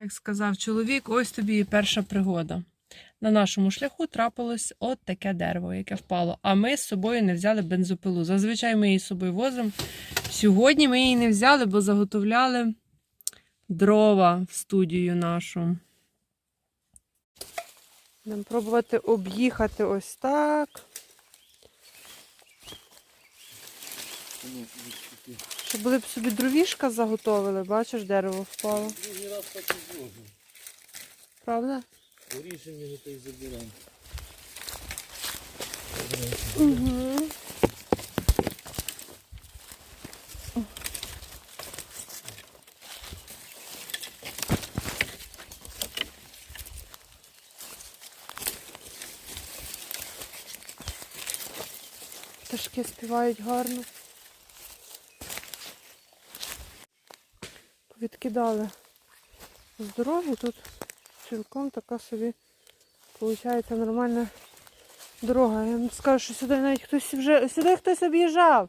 Як сказав чоловік, ось тобі і перша пригода. На нашому шляху трапилось от таке дерево, яке впало. А ми з собою не взяли бензопилу. Зазвичай ми її з собою возимо. Сьогодні ми її не взяли, бо заготовляли дрова в студію нашу. Будемо пробувати об'їхати ось так. Щоб були б собі дровішка заготовили, бачиш, дерево впало. Другий раз так і зроблю. Правда? Рішення не той забираємо. Угу. Пташки співають гарно. Відкидали з дороги. Тут цілком така собі виходить нормальна дорога. Я вам скажу, що сюди навіть хтось вже. Сюди хтось об'їжджав.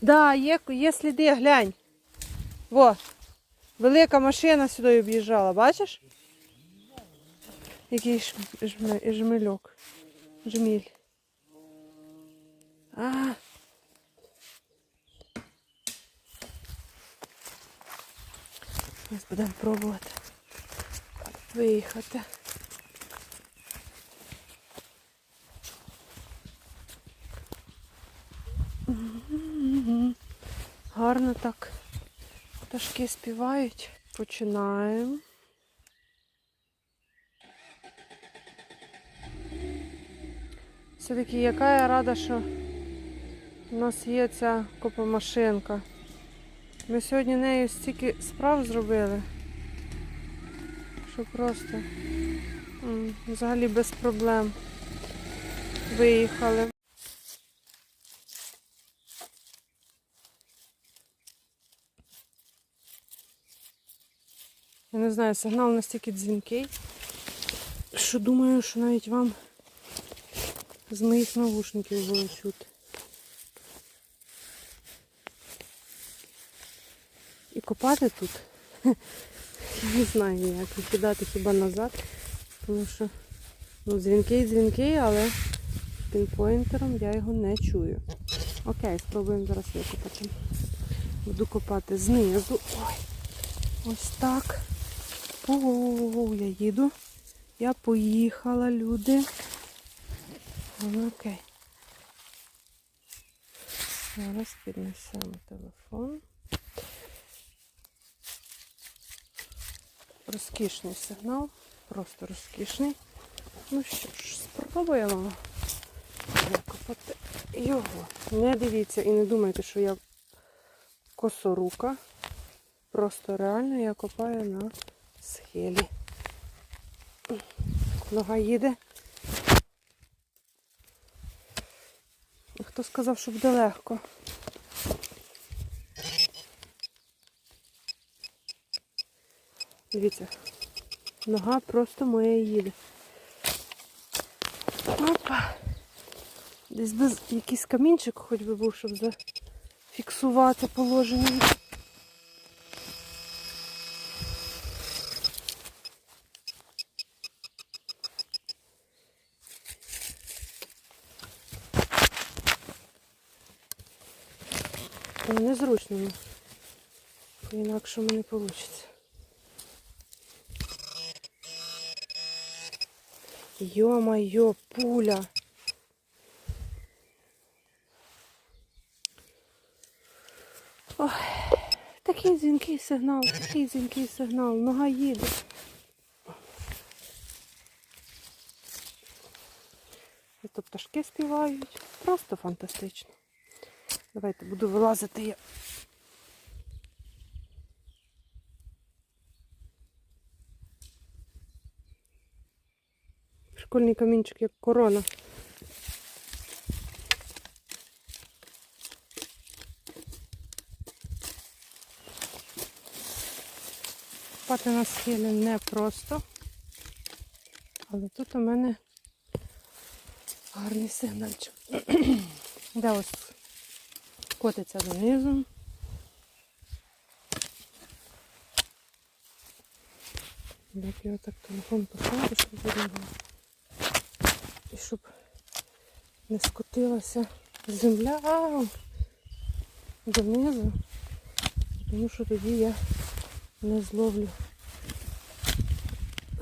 Да, є, є сліди, глянь. Во. Велика машина сюди об'їжджала, бачиш? Який жме- жмельок. Жміль. А. Зараз будемо пробувати виїхати. Гарно так. Пташки співають. Починаємо. Все-таки яка я рада, що у нас є ця копомашинка. Ми сьогодні нею стільки справ зробили, що просто взагалі без проблем виїхали. Я не знаю, сигнал настільки дзвінкий, що думаю, що навіть вам з моїх навушників було чути. І копати тут. Я не знаю як кидати хіба назад, тому що ну, дзвінкий дзвінкий, але пінпойнтером я його не чую. Окей, спробуємо зараз викопати. Буду копати знизу. Ой, ось так. О, я їду. Я поїхала, люди. Окей. Зараз піднесемо телефон. Розкішний сигнал, просто розкішний. Ну що ж, спробуємо викопати його. Не дивіться і не думайте, що я косорука. Просто реально я копаю на схилі. Нога їде. Хто сказав, що буде легко? Дивіться, нога просто моя їде. Опа. Десь би якийсь камінчик хоч би був, щоб зафіксувати положення. Незручно. ну. По-інакшому не вийде. Йо-майо, пуля. Ой, такий дзвінкий сигнал, такий дзвінкий сигнал, нога їде. І тут пташки співають. Просто фантастично. Давайте буду вилазити я. Школьний камінчик як корона. Копати на схилі непросто. Але тут у мене гарний сигнальчик. Де ось котиться донизу. Як я так телефон поставлю, щоб було. І щоб не скотилася земля донизу. Тому що тоді я не зловлю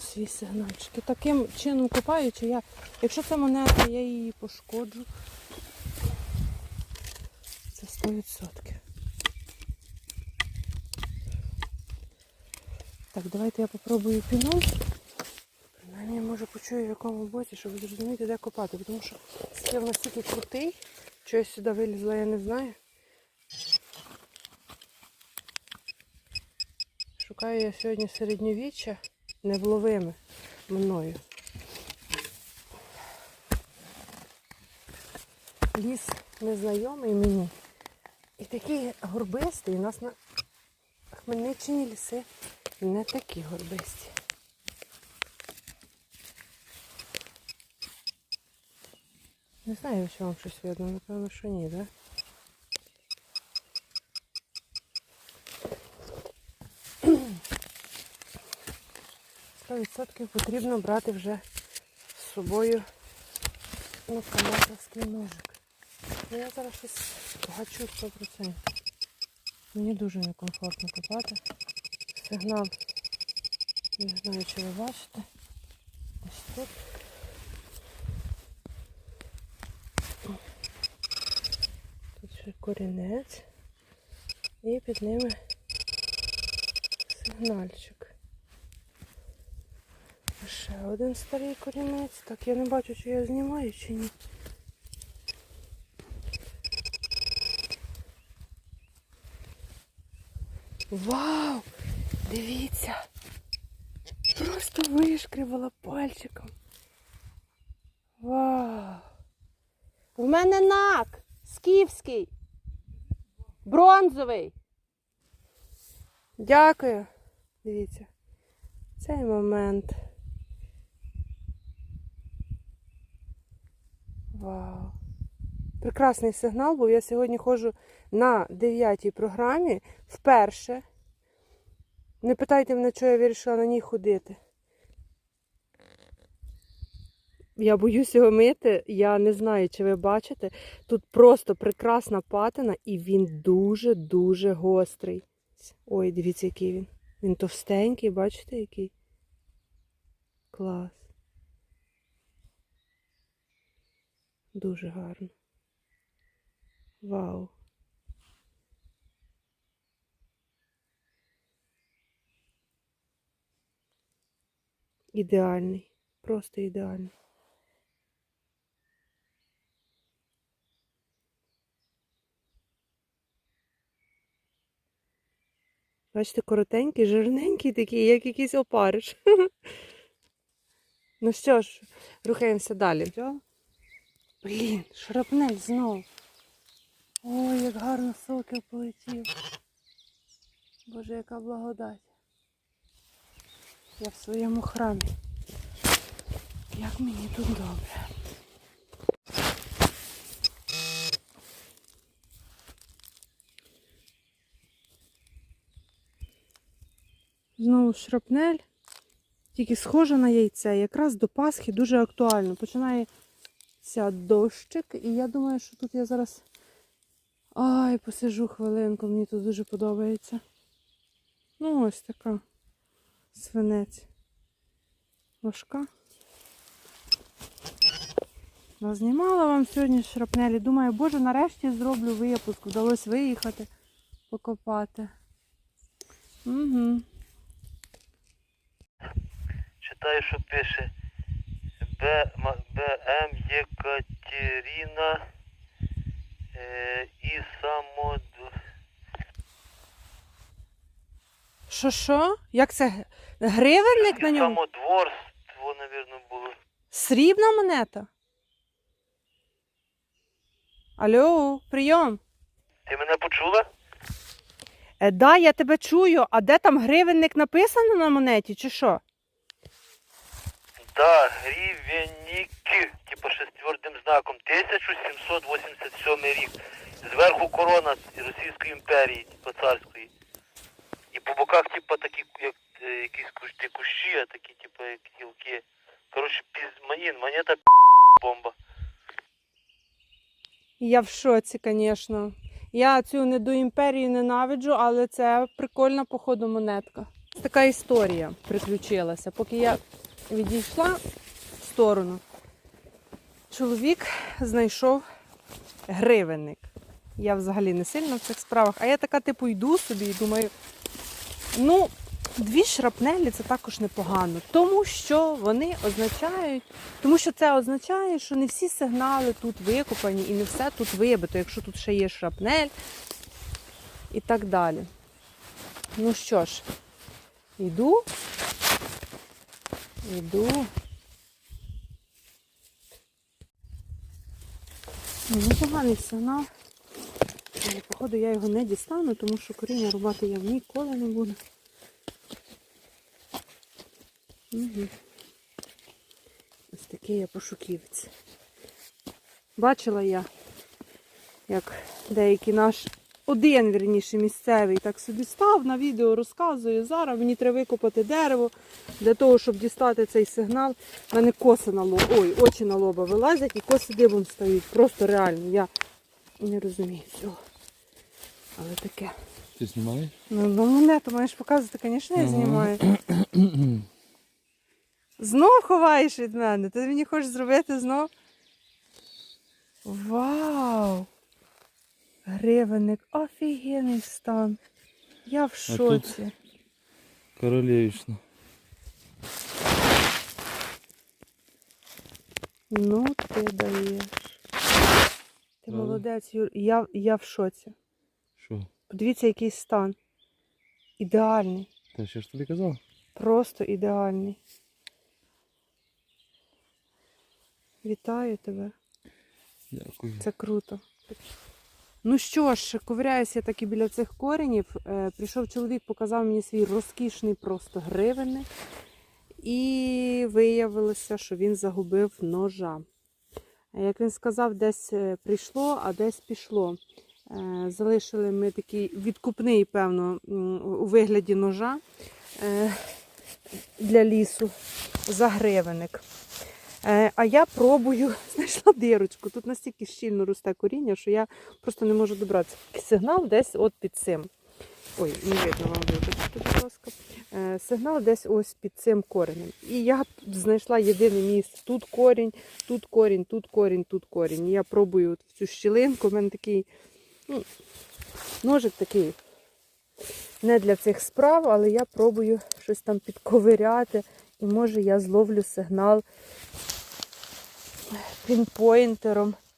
свій сигнальчик. І таким чином копаючи, я, якщо це монета, я її пошкоджу. Це 100%. Так, давайте я попробую піном. Принаймні, може почую в якому боці, щоб зрозуміти, де копати. Тому що схил настільки крутий, що я сюди вилізла, я не знаю. Шукаю я сьогодні середньовіччя невловиме мною. Ліс незнайомий мені. І такий горбистий. У нас на Хмельниччині ліси не такі горбисті. Не знаю, чи вам щось видно, напевно, що ні, так? Да? Відсотків потрібно брати вже з собою ну, канатовський ножик. Ну, я зараз щось гачу 100%. Мені дуже некомфортно копати. Сигнал, не знаю, чи ви бачите. Ось тут. Тут ще корінець. І під ними сигнальчик. Ще один старий корінець. Так, я не бачу, чи я знімаю, чи ні. Вау! Дивіться! Просто вишкривала пальчиком. Вау! У мене нак! Скіфський! Бронзовий! Дякую! Дивіться. Цей момент. Вау! Прекрасний сигнал, бо я сьогодні ходжу на дев'ятій програмі вперше. Не питайте мене, чого я вирішила на ній ходити. Я боюсь його мити, я не знаю, чи ви бачите. Тут просто прекрасна патина і він дуже-дуже гострий. Ой, дивіться, який він. Він товстенький, бачите, який? Клас. Дуже гарно. Вау. Ідеальний. Просто ідеальний. Бачите, коротенький, жирненький такий, як якийсь опариш. Ну що ж, рухаємося далі. Блін, шрапнель знову. Ой, як гарно сокіл полетів. Боже, яка благодать. Я в своєму храмі. Як мені тут добре. Знову шрапнель. Тільки схожа на яйце. Якраз до Пасхи дуже актуально. Починається дощик, і я думаю, що тут я зараз. Ай, посижу хвилинку, мені тут дуже подобається. Ну, ось така свинець. Важка. Знімала вам сьогодні шрапнелі. Думаю, боже, нарешті зроблю випуск. Вдалося виїхати, покопати. Угу. Читаю, що пише Б, М- БМ Єкатерина е, і самод... Що що? Як це? Гривенник на ньому? самодворство, напевно, було. Срібна монета? Алло, прийом. Ти мене почула? Е, да, я тебе чую. А де там гривенник написано на монеті, чи що? Да, гривенники, типу твердим знаком. 1787 рік. Зверху корона Російської імперії, типу царської. І по боках, типу, такі, як е, якісь кущі, кущі, а такі, типу, як гілки. Коротше, піз... мені, монета бомба. Я в шоці, звісно. Я цю недоімперію ненавиджу, але це прикольна, походу, монетка. Така історія приключилася. Поки я відійшла в сторону, чоловік знайшов гривенник. Я взагалі не сильно в цих справах, а я така, типу, йду собі і думаю, ну, дві шрапнелі це також непогано, тому що вони означають тому що це означає, що не всі сигнали тут викопані і не все тут вибито, якщо тут ще є шрапнель і так далі. Ну що ж, йду, Ну, Непоганий сигнал. Але, походу, я його не дістану, тому що коріння рубати я ніколи не буду. Угу. Ось такий я пошуківець. Бачила я, як деякий наш один, вірніше, місцевий, так собі став на відео, розказує, зараз мені треба викопати дерево для того, щоб дістати цей сигнал. У мене коси на лоба, ой, очі на лоба вилазять і коси дибом стають. Просто реально. Я не розумію цього. Але таке. Ти знімаєш? Ну, ну монету маєш показувати, звісно, я знімаю. Знов ховаєш від мене. Ти мені хочеш зробити знов? Вау! Гривенник, офігенний стан. Я в шоці. Королевічна. Ну ти даєш. Ти Правда? молодець, Юр. Я, я в шоці. Що? Подивіться, який стан. Ідеальний. Та що ж тобі казав? Просто ідеальний. Вітаю тебе. Дякую. Це круто. Ну що ж, ковиряюся так і біля цих коренів. Е, прийшов чоловік, показав мені свій розкішний просто гривенник. І виявилося, що він загубив ножа. Як він сказав, десь е, прийшло, а десь пішло. Е, Залишили ми такий відкупний, певно, у вигляді ножа для лісу за гривенник. А я пробую, знайшла дирочку. Тут настільки щільно росте коріння, що я просто не можу добратися. Сигнал десь от під цим. Ой, не видно вам вибачте, будь ласка. Е, Сигнал десь ось під цим коренем. І я знайшла єдине місце. Тут корінь, тут корінь, тут корінь, тут корінь. І я пробую цю щілинку. У мене такий ну, ножик такий. Не для цих справ, але я пробую щось там підковиряти. І може я зловлю сигнал пінпойнтером